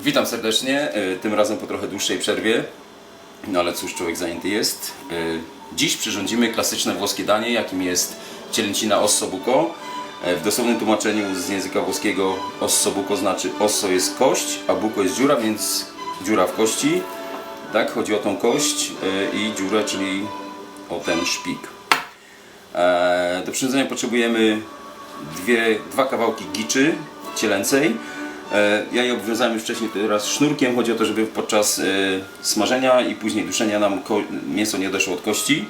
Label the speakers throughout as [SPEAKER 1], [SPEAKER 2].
[SPEAKER 1] Witam serdecznie, e, tym razem po trochę dłuższej przerwie, no ale cóż, człowiek zajęty jest. E, Dziś przyrządzimy klasyczne włoskie danie, jakim jest cielęcina osso buco. E, W dosłownym tłumaczeniu z języka włoskiego osso buco znaczy osso jest kość, a buco jest dziura, więc dziura w kości. Tak, chodzi o tą kość i dziurę, czyli o ten szpik. Do przyrządzenia potrzebujemy dwie, dwa kawałki giczy cielęcej. E, Ja je obwiązałem już wcześniej teraz sznurkiem. Chodzi o to, żeby podczas e, smażenia i później duszenia nam mięso nie odeszło od kości.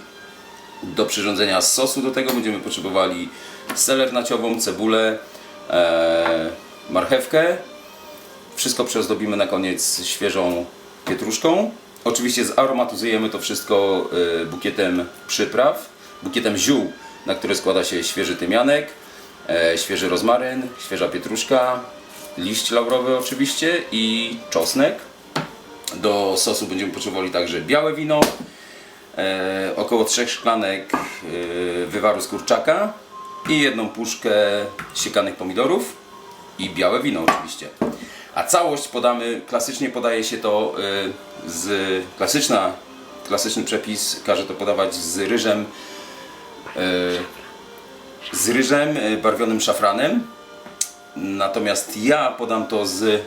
[SPEAKER 1] Do przyrządzenia sosu do tego będziemy potrzebowali seler naciową, cebulę, e, marchewkę. Wszystko przyozdobimy na koniec świeżą pietruszką. Oczywiście zaromatyzujemy to wszystko bukietem przypraw, bukietem ziół, na które składa się świeży tymianek, świeży rozmaryn, świeża pietruszka, liść laurowy oczywiście i czosnek. Do sosu będziemy potrzebowali także białe wino, e, około 3 szklanek e, wywaru z kurczaka i jedną puszkę siekanych pomidorów i białe wino oczywiście. A całość podamy, klasycznie podaje się to y, z klasyczna, klasyczny przepis każe to podawać z ryżem y, z ryżem y, barwionym szafranem. Natomiast ja podam to z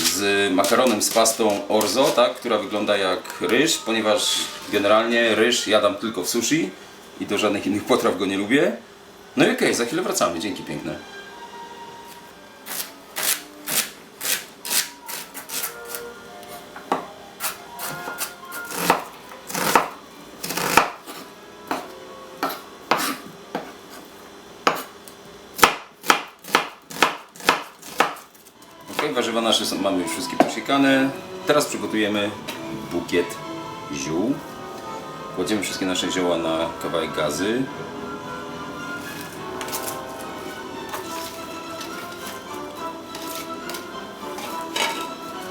[SPEAKER 1] z makaronem z pastą orzo, tak, która wygląda jak ryż, ponieważ generalnie ryż jadam tylko w sushi i do żadnych innych potraw go nie lubię. No i okej, za chwilę wracamy. Dzięki piękne. Warzywa nasze są, mamy już wszystkie posiekane. Teraz przygotujemy bukiet ziół. Kładziemy wszystkie nasze zioła na kawałek gazy.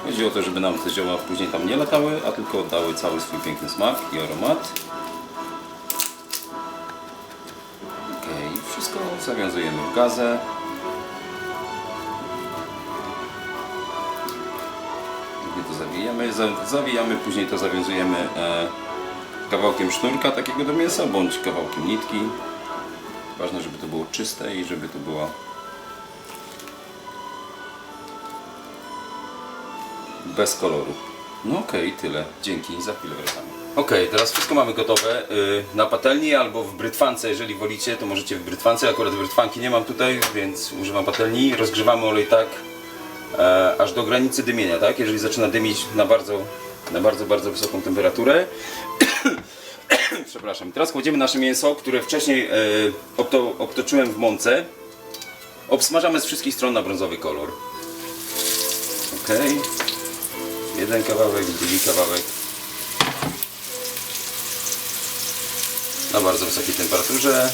[SPEAKER 1] Chodzi o to, żeby nam te zioła później tam nie latały, a tylko oddały cały swój piękny smak i aromat. Ok, wszystko zawiązujemy w gazę. Zawijamy, za- zawijamy, później to zawiązujemy e, kawałkiem sznurka takiego do mięsa, bądź kawałkiem nitki. Ważne, żeby to było czyste i żeby to było bez koloru. No okej, tyle. Dzięki, za chwilę wracamy. Okej, teraz wszystko mamy gotowe y, na patelni albo w brytwance, jeżeli wolicie, to możecie w brytwance. Akurat brytwanki nie mam tutaj, więc używam patelni. Rozgrzewamy olej tak, e, aż do granicy dymienia, tak? Jeżeli zaczyna dymić na bardzo, na bardzo, bardzo wysoką temperaturę. Przepraszam. Teraz kładziemy nasze mięso, które wcześniej e, obto, obtoczyłem w mące. Obsmażamy z wszystkich stron na brązowy kolor. Okej. Jeden kawałek, drugi kawałek. Na bardzo wysokiej temperaturze.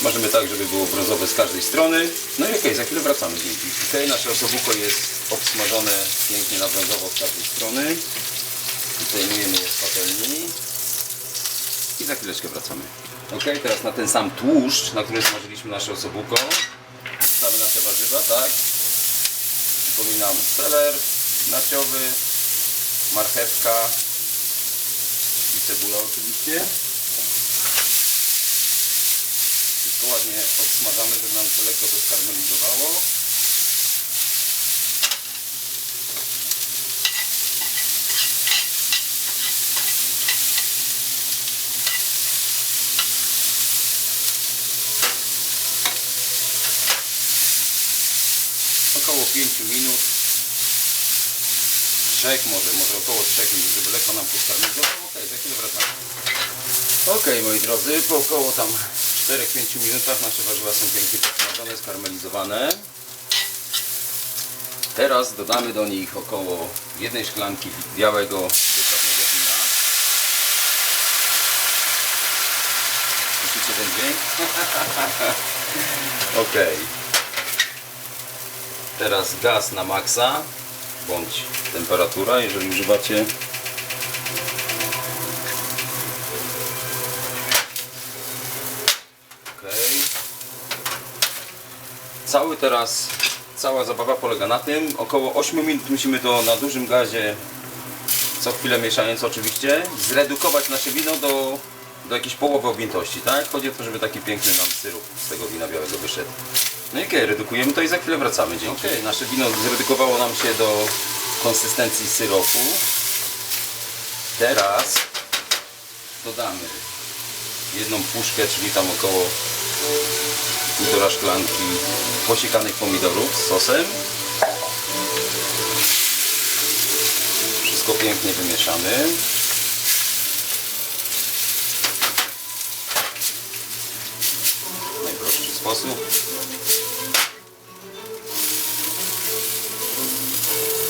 [SPEAKER 1] Smażymy tak, żeby było brązowe z każdej strony. No i okej, za chwilę wracamy. Dzięki. Okej, nasze osobuko jest obsmażone pięknie na brązowo z każdej strony. Zdejmujemy je z patelni. I za chwileczkę wracamy. Ok, teraz na ten sam tłuszcz, na którym smażyliśmy nasze osobuko, wrzucamy nasze warzywa, tak? Przypominam, seler naciowy, marchewka i cebula oczywiście. Wszystko ładnie obsmażamy, żeby nam to lekko to skarmelizowało. Około 5 minut. 3 może, może około 3 minut, żeby lekko nam to skarmelizowało. Ok, za chwilę wracamy. Ok, moi drodzy, po około tam 4-5 minutach nasze warzywa są pięknie podsmażone, skarmelizowane. Teraz dodamy do nich około jednej szklanki białego wytrawnego wina. Słyszycie ten dźwięk? ok. Teraz gaz na maksa, bądź temperatura, jeżeli używacie Okej. Cały teraz cała zabawa polega na tym, około 8 minut musimy to na dużym gazie, co chwilę mieszając oczywiście, zredukować nasze wino do, do jakiejś połowy objętości, tak? Chodzi o to, żeby taki piękny nam syrop z tego wina białego wyszedł. No i okej, redukujemy to i za chwilę wracamy. Dzięki. Okej, nasze wino zredukowało nam się do konsystencji syropu. Teraz dodamy jedną puszkę, czyli tam około półtora szklanki posiekanych pomidorów z sosem. Wszystko pięknie wymieszamy. W najprostszy sposób.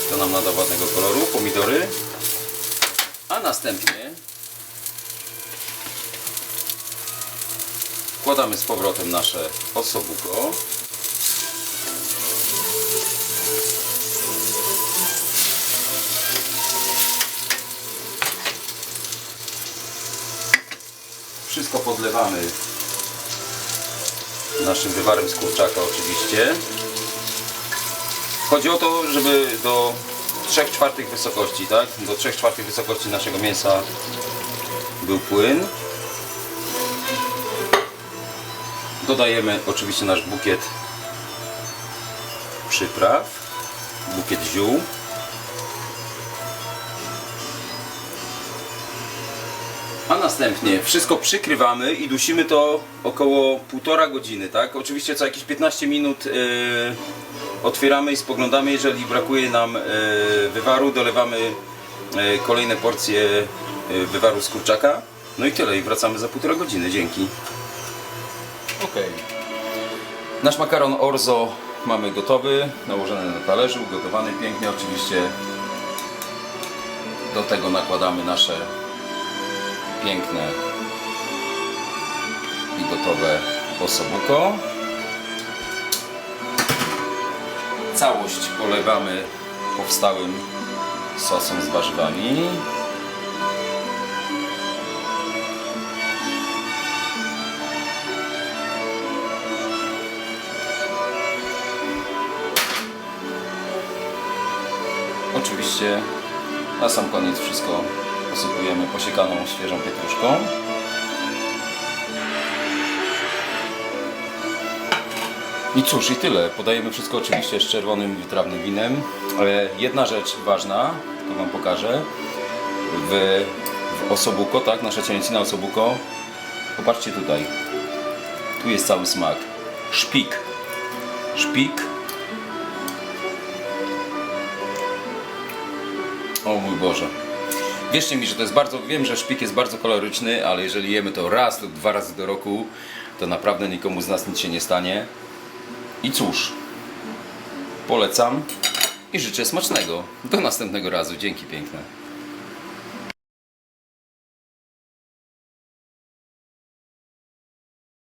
[SPEAKER 1] To nam nada ładnego koloru, pomidory. A następnie wkładamy z powrotem nasze osobuko. Wszystko podlewamy naszym wywarem z kurczaka oczywiście. Chodzi o to, żeby do 3 czwartych wysokości, tak? Do 3 czwartych wysokości naszego mięsa był płyn. Dodajemy oczywiście nasz bukiet przypraw, bukiet ziół. A następnie wszystko przykrywamy i dusimy to około półtora godziny, tak? Oczywiście co jakieś 15 minut yy, otwieramy i spoglądamy, jeżeli brakuje nam yy, wywaru, dolewamy yy, kolejne porcje yy, wywaru z kurczaka. No i tyle i wracamy za półtora godziny, dzięki. Ok. Nasz makaron orzo mamy gotowy, nałożony na talerzu, ugotowany pięknie oczywiście. Do tego nakładamy nasze piękne i gotowe osobuko. Całość polewamy powstałym sosem z warzywami. Oczywiście na sam koniec wszystko posypujemy posiekaną świeżą pietruszką. I cóż, i tyle. Podajemy wszystko oczywiście z czerwonym, wytrawnym winem. Ale jedna rzecz ważna, to Wam pokażę. W, w osobuko, tak, nasza cielęcina osobuko. Popatrzcie tutaj. Tu jest cały smak. Szpik. Szpik. O mój Boże. Wierzcie mi, że to jest bardzo, wiem, że szpik jest bardzo koloryczny, ale jeżeli jemy to raz lub dwa razy do roku, to naprawdę nikomu z nas nic się nie stanie. I cóż, polecam i życzę smacznego. Do następnego razu. Dzięki piękne.